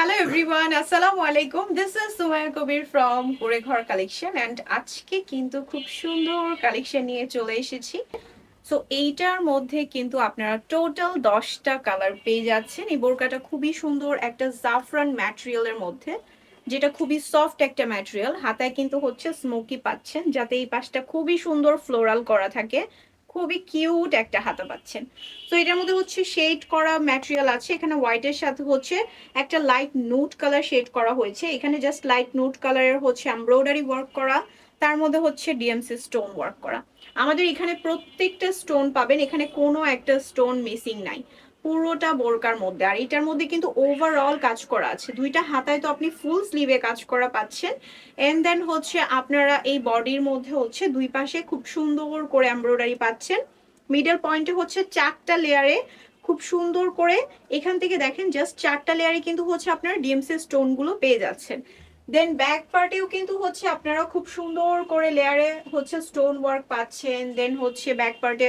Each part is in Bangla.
হ্যালো এভরিওয়ান আসসালামু আলাইকুম this is Sumaiya Kabir from Kure Ghar collection and আজকে কিন্তু খুব সুন্দর কালেকশন নিয়ে চলে এসেছি। সো এইটার মধ্যে কিন্তু আপনারা টোটাল দশটা কালার পেয়ে যাচ্ছেন। এই বোরকাটা খুবই সুন্দর একটা জাফরান ম্যাটেরিয়ালের মধ্যে, যেটা খুবই সফট একটা ম্যাটেরিয়াল হাতায় কিন্তু হচ্ছে স্মোকি পাচ্ছেন, যাতে এই পাশটা খুবই সুন্দর ফ্লোরাল করা থাকে। খুবই কিউট একটা হাতা পাচ্ছেন। তো এটার মধ্যে হচ্ছে শেড করা ম্যাটেরিয়াল আছে, এখানে হোয়াইটের সাথে হচ্ছে একটা লাইট নুট কালার শেড করা হয়েছে। এখানে জাস্ট লাইট নুট কালারের হচ্ছে এমব্রয়ডারি ওয়ার্ক করা, তার মধ্যে হচ্ছে ডিএমসি স্টোন ওয়ার্ক করা। আমাদের এখানে প্রত্যেকটা স্টোন পাবেন, এখানে কোনো একটা স্টোন মিসিং নাই। পুরোটা বোরকার মধ্যে। আর এটার মধ্যে কিন্তু ওভারঅল কাজ করা আছে। দুইটা হাতায় তো আপনি ফুল স্লিভে কাজ করা পাচ্ছেন। এন্ড দেন হচ্ছে আপনারা এই বডির মধ্যে হচ্ছে দুই পাশে খুব সুন্দর করে এমব্রয়ডারি পাচ্ছেন। মিডল পয়েন্টে হচ্ছে চারটা লেয়ারে খুব সুন্দর করে এখান থেকে দেখেন জাস্ট চারটা লেয়ারে কিন্তু হচ্ছে আপনারা ডিএমসি স্টোনগুলো পেয়ে যাচ্ছেন। দেন ব্যাক পার্টেও কিন্তু হচ্ছে আপনারা খুব সুন্দর করে লেয়ারে হচ্ছে স্টোন ওয়ার্ক পাচ্ছেন। দেন হচ্ছে ব্যাক পার্টে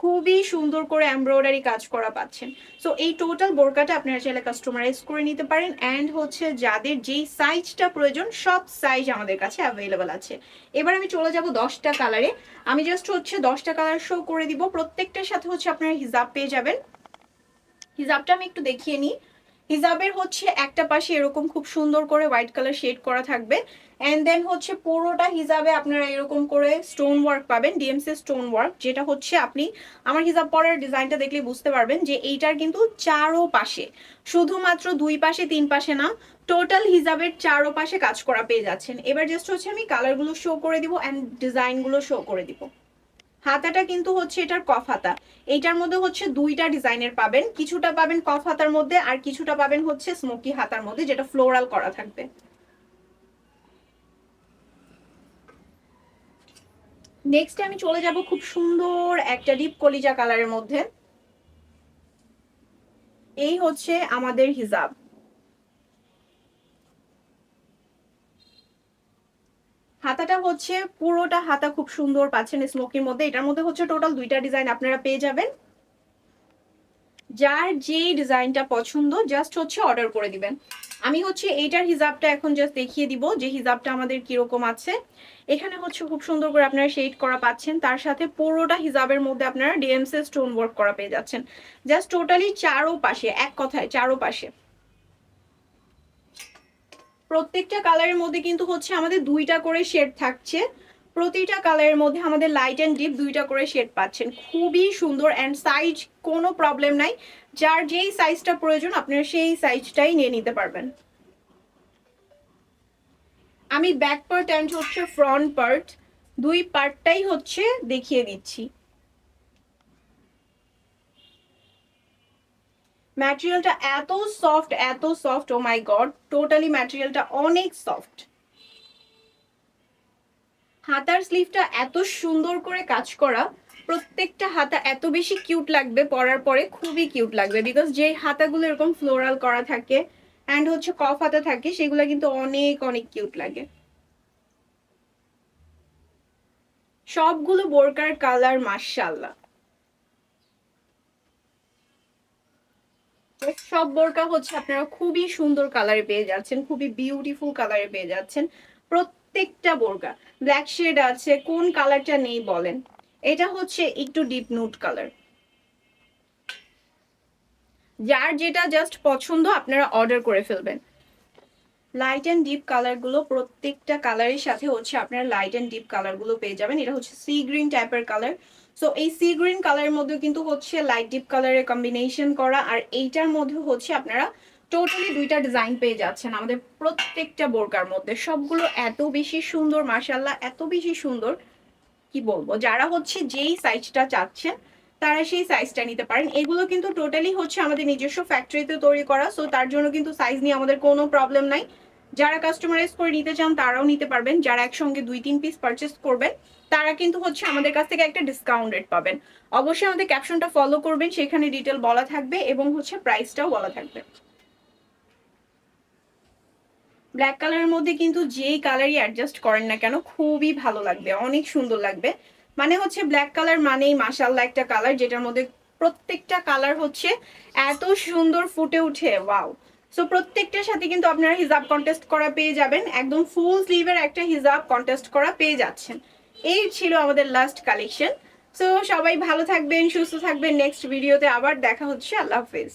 খুবই সুন্দর করে এমব্রয়ডারি কাজ করা পাচ্ছেন। সো এই টোটাল বোরকাটা আপনারা চাইলে কাস্টমারাইজ করে নিতে পারেন অ্যান্ড হচ্ছে যাদের যেই সাইজটা প্রয়োজন, সব সাইজ আমাদের কাছে অ্যাভেলেবেল আছে। এবার আমি চলে যাব দশটা কালারে আমি জাস্ট হচ্ছে দশটা কালার শো করে দিব। প্রত্যেকটার সাথে হচ্ছে আপনারা হিজাব পেয়ে যাবেন। হিজাবটা আমি একটু দেখিয়ে নিই। হিজাবের হচ্ছে একটা পাশে এরকম খুব সুন্দর করে হোয়াইট কালার শেড করা থাকবে অ্যান্ড দেন হচ্ছে পুরোটা হিজাবে আপনারা এরকম করে স্টোন ওয়ার্ক পাবেন ডিএমসি স্টোন ওয়ার্ক যেটা হচ্ছে আপনি আমার হিজাব পরের ডিজাইনটা দেখলে বুঝতে পারবেন যে এইটার কিন্তু চারো পাশে, শুধুমাত্র দুই পাশে, তিন পাশে না টোটাল হিজাবের চারো পাশে কাজ করা পেয়ে যাচ্ছেন। এবার জাস্ট হচ্ছে আমি কালারগুলো শো করে দিব অ্যান্ড ডিজাইনগুলো শো করে দিব। হাতাটা কিন্তু হচ্ছে এটার কফ হাতা। এইটার মধ্যে হচ্ছে দুইটা ডিজাইনের পাবেন। কিছুটা পাবেন কফ হাতার মধ্যে আর কিছুটা পাবেন হচ্ছে স্মোকি হাতার মধ্যে, যেটা ফ্লোরাল করা থাকবে। নেক্সট আমি চলে যাব খুব সুন্দর একটা ডিপ কলিজা কালারের মধ্যে। এই হচ্ছে আমাদের হিজাব। হাতাটা হচ্ছে পুরোটা হাতা খুব সুন্দর পাচ্ছেন স্মোকির মধ্যে। এটার মধ্যে হচ্ছে টোটাল দুইটা ডিজাইন আপনারা পেয়ে যাবেন। যার যেই ডিজাইনটা পছন্দ, জাস্ট হচ্ছে অর্ডার করে দিবেন। আমি হচ্ছে এইটার হিজাবটা এখন জাস্ট দেখিয়ে দিব যে হিজাবটা আমাদের কীরকম আছে। এখানে হচ্ছে খুব সুন্দর করে আপনারা শেড করা পাচ্ছেন। তার সাথে পুরোটা হিজাবের মধ্যে আপনারা ডিএমসি স্টোন ওয়ার্ক করা পেয়ে যাচ্ছেন। জাস্ট টোটালি চারো পাশে এক কথায় চারো পাশে প্রত্যেকটা কালারের মধ্যে কিন্তু হচ্ছে আমাদের দুইটা করে শেড থাকছে। প্রতিটা কালারের মধ্যে আমাদের লাইট অ্যান্ড ডিপ দুইটা করে শেড পাচ্ছেন। খুবই সুন্দর অ্যান্ড সাইজ কোনো প্রবলেম নাই। যার যেই সাইজটা প্রয়োজন, আপনারা সেই সাইজটাই নিয়ে নিতে পারবেন। আমি ব্যাক পার্ট অ্যান্ড হচ্ছে ফ্রন্ট পার্ট দুই পার্টটাই হচ্ছে দেখিয়ে দিচ্ছি। ম্যাটেরিয়ালটা এত সফট এত soft oh my god totally ম্যাটেরিয়ালটা অনেক সফট হাতার স্লিভটা এত সুন্দর করে কাজ করা, প্রত্যেকটা হাতা এত বেশি কিউট লাগবে পরার পরে, খুবই কিউট লাগবে বিকজ যে হাতাগুলো এরকম ফ্লোরাল করা থাকে অ্যান্ড হচ্ছে কফ হাতা থাকে, সেগুলো কিন্তু অনেক অনেক কিউট লাগে। সবগুলো বোরকার কালার মার্শাল্লাহ সব বোরকা হচ্ছে আপনারা খুবই সুন্দর কালারে পেয়ে যাচ্ছেন, খুবই বিউটিফুল কালারে পেয়ে যাচ্ছেন প্রত্যেকটা বোরকা। ব্ল্যাক শেড আছে, কোন কালারটা নেই বলেন। এটা হচ্ছে একটু ডিপ নুট কালার যার যেটা জাস্ট পছন্দ আপনারা অর্ডার করে ফেলবেন। লাইট অ্যান্ড ডিপ কালারগুলো প্রত্যেকটা কালারের সাথে হচ্ছে আপনারা লাইট অ্যান্ড ডিপ কালারগুলো পেয়ে যাবেন। এটা হচ্ছে সি গ্রিন টাইপের কালার সো এই সি গ্রিন কালারের মধ্যে কিন্তু হচ্ছে লাইট ডিপ কালারের কম্বিনেশন করা আর এইটার মধ্যে হচ্ছে আপনারা টোটালি দুইটা ডিজাইন পেয়ে যাচ্ছেন আমাদের প্রত্যেকটা বোরকার মধ্যে। সবগুলো এত বেশি সুন্দর মার্শাল্লাহ এত বেশি সুন্দর, কি বলব? যারা হচ্ছে যেই সাইজটা চাচ্ছেন, তারা সেই সাইজটা নিতে পারেন। এগুলো কিন্তু টোটালি হচ্ছে আমাদের নিজস্ব ফ্যাক্টরিতে তৈরি করা সো তার জন্য কিন্তু সাইজ নিয়ে আমাদের কোনো প্রবলেম নাই। যারা কাস্টমারাইজ করে নিতে চান, তারাও নিতে পারবেন। যারা একসঙ্গে দুই, তিন পিস পারচেস করবেন, তারা কিন্তু হচ্ছে আমাদের কাছ থেকে একটা ডিসকাউন্ট রেট পাবেন। অবশ্যই আমাদের ক্যাপশনটা ফলো করবেন, সেখানে ডিটেল বলা থাকবে এবং হচ্ছে প্রাইসটাও বলা থাকবে। ব্ল্যাক কালারের মধ্যে কিন্তু যেই কালারই অ্যাডজাস্ট করেন না কেন, খুবই ভালো লাগবে, অনেক সুন্দর লাগবে। মানে হচ্ছে ব্ল্যাক কালার মানেই মাসাল্লাহ একটা কালার যেটার মধ্যে প্রত্যেকটা কালার হচ্ছে এত সুন্দর ফুটে উঠে ওয়াও সো প্রত্যেকটার সাথে কিন্তু আপনারা হিজাব কন্টেস্ট করা পেয়ে যাবেন। একদম ফুল স্লিভের একটা হিজাব কন্টেস্ট করা পেয়ে যাচ্ছেন। এই ছিল আমাদের লাস্ট কালেকশন সো সবাই ভালো থাকবেন, সুস্থ থাকবেন। নেক্সট ভিডিওতে আবার দেখা হচ্ছে। আল্লাহ হাফেজ।